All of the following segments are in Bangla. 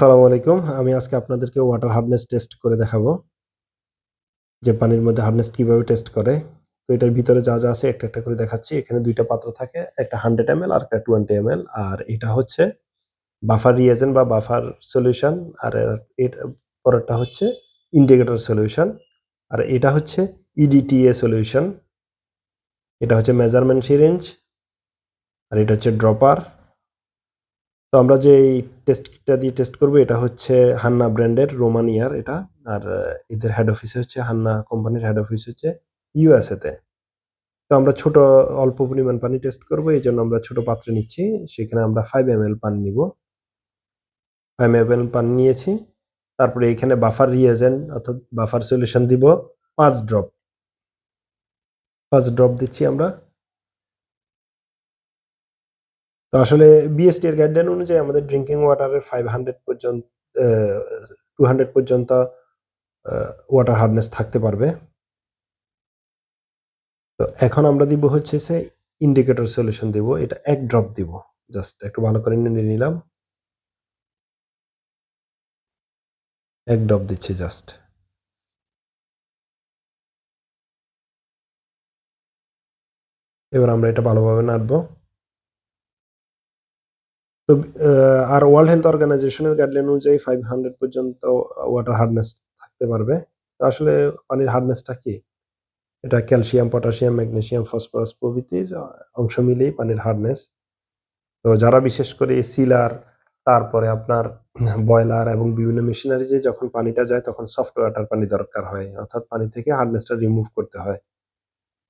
আসসালামু আলাইকুম। আমি আজকে আপনাদেরকে ওয়াটার হার্ডনেস টেস্ট করে দেখাবো। যে পানির মধ্যে হার্ডনেস কীভাবে টেস্ট করে। তো এটার ভিতরে যা যা আছে একটা একটা করে দেখাচ্ছি। এখানে দুইটা পাত্র থাকে, একটা হান্ড্রেড এম আর একটা টোয়েন্টি এম আর এটা হচ্ছে বাফার রিয়েজেন্ট বা বাফার সলিউশন আর এর পরেরটা হচ্ছে ইন্ডিকেটর সলিউশন আর এটা হচ্ছে E ইডিটিএ সলিউশন এটা হচ্ছে মেজারমেন্ট সিরেঞ্জ আর এটা হচ্ছে ড্রপার তো আমরা যে এই টেস্ট কিটটা দিয়ে টেস্ট করব, এটা হচ্ছে হান্না ব্র্যান্ডের রোমানিয়ার এটা। আর এদের হেড অফিস হচ্ছে, হান্না কোম্পানির হেড অফিস হচ্ছে ইউএসএতে তো আমরা ছোট, অল্প পরিমাণ পানি টেস্ট করব, এই জন্য আমরা ছোট পাত্রে নিচ্ছি। সেখানে আমরা ফাইভ এম এল পানি নিব। ফাইভ এম এল পানি নিয়েছি। তারপরে এখানে বাফার রিয়েজেন্ট অর্থাৎ বাফার সলিউশন দিব, পাঁচ ড্রপ পাঁচ ড্রপ দিচ্ছি আমরা। তো আসলে বিএসটি এর গাইডলাইন অনুযায়ী আমাদের ড্রিঙ্কিং ওয়াটারের ফাইভ হান্ড্রেড পর্যন্ত টু হান্ড্রেড পর্যন্ত ওয়াটার হার্ডনেস থাকতে পারবে। তো এখন আমরা দিব হচ্ছে সে ইন্ডিকেটর সলিউশন দিব, এটা এক ড্রপ দিব। জাস্ট একটু ভালো করে নিয়ে নিলাম। এক ড্রপ দিচ্ছি জাস্ট এবার আমরা এটা ভালোভাবে নাড়বো। তো আর ওয়ার্ল্ড হেলথ অর্গানাইজেশনের গাইডলাইন অনুযায়ী ফাইভ হান্ড্রেড পর্যন্ত ওয়াটার হার্ডনেস থাকতে পারবে। তো আসলে পানির হার্ডনেসটা কি? এটা ক্যালসিয়াম পটাশিয়াম ম্যাগনেসিয়াম ফসফরাস প্রভৃতির অংশ মিলেই পানির হার্ডনেস তো যারা বিশেষ করে সিলার তারপরে আপনার বয়লার এবং বিভিন্ন মেশিনারিজে যখন পানিটা যায়, তখন সফট ওয়াটার পানি দরকার হয়। অর্থাৎ পানি থেকে হার্ডনেসটা রিমুভ করতে হয়।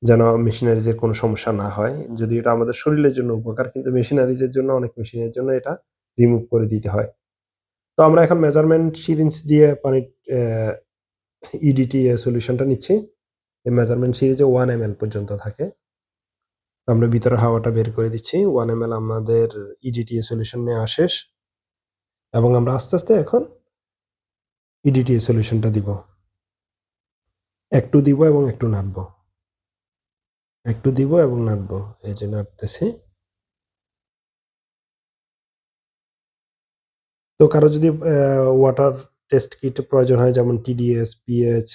যেন মেশিনারিজের কোনো সমস্যা না হয়। যদি এটা আমাদের শরীরের জন্য উপকার, কিন্তু মেশিনারিজের জন্য, অনেক মেশিনের জন্য এটা রিমুভ করে দিতে হয়। তো আমরা এখন মেজারমেন্ট সিরিঞ্জ দিয়ে পানির ইডিটি সলিউশনটা নিচ্ছি। এই মেজারমেন্ট সিরিজে ওয়ান এম এল পর্যন্ত থাকে। আমরা ভিতরে হাওয়াটা বের করে দিচ্ছি। ওয়ান এম এল আমাদের E ইডিটি সলিউশন নেওয়া শেষ। এবং আমরা আস্তে আস্তে এখন E ইডিটি সলিউশনটা দিব। একটু দিব এবং একটু নাড়বো। একটু দিব এবং নাড়বো। এই যে নাড়তেছি। তো কারও যদি ওয়াটার টেস্ট কিট প্রয়োজন হয়, যেমন TDS pH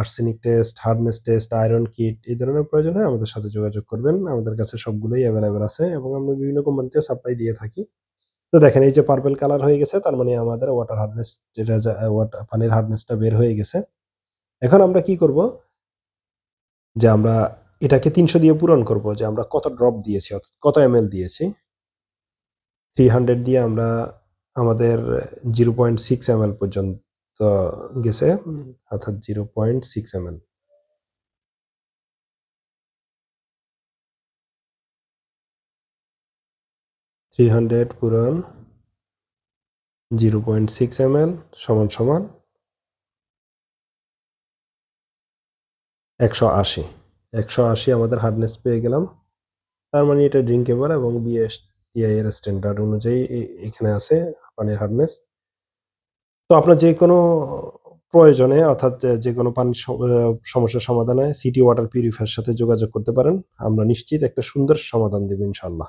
arsenic test hardness test iron kit এই ধরনের প্রয়োজন হয়, আমাদের সাথে যোগাযোগ করবেন। আমাদের কাছে সবগুলোই অ্যাভেলেবেল আছে এবং আমরা বিভিন্ন কোম্পানিতে সাপ্লাই দিয়ে থাকি। তো দেখেন, এই যে পার্পেল কালার হয়ে গেছে, তার মানে আমাদের ওয়াটার হার্ডনেস যেটা ওয়াটার পানির হার্ডনেসটা বের হয়ে গেছে। এখন আমরা কি করব? যে আমরা এটাকে তিনশো দিয়ে পূরণ করব যে আমরা কত ড্রপ দিয়েছি কত এম দিয়েছি? থ্রি হান্ড্রেড দিয়ে আমরা আমাদের zero point six M L পর্যন্ত গেছে, অর্থাৎ zero point six M three hundred পূরণ zero point six M L সমান সমান একশো আশি। একশো আশি আমাদের হার্ডনেস পেয়ে গেলাম। তার মানে এটা ড্রিঙ্কেবল এবং বিএস টিআই এর স্ট্যান্ডার্ড অনুযায়ী এখানে আছে পানির হার্ডনেস তো আপনার যে কোনো প্রয়োজনে অর্থাৎ যে- কোনো পানির সমস্যার সমাধানে সিটি ওয়াটার পিউরিফায়ার সাথে যোগাযোগ করতে পারেন। আমরা নিশ্চিত একটা সুন্দর সমাধান দেব ইনশাল্লাহ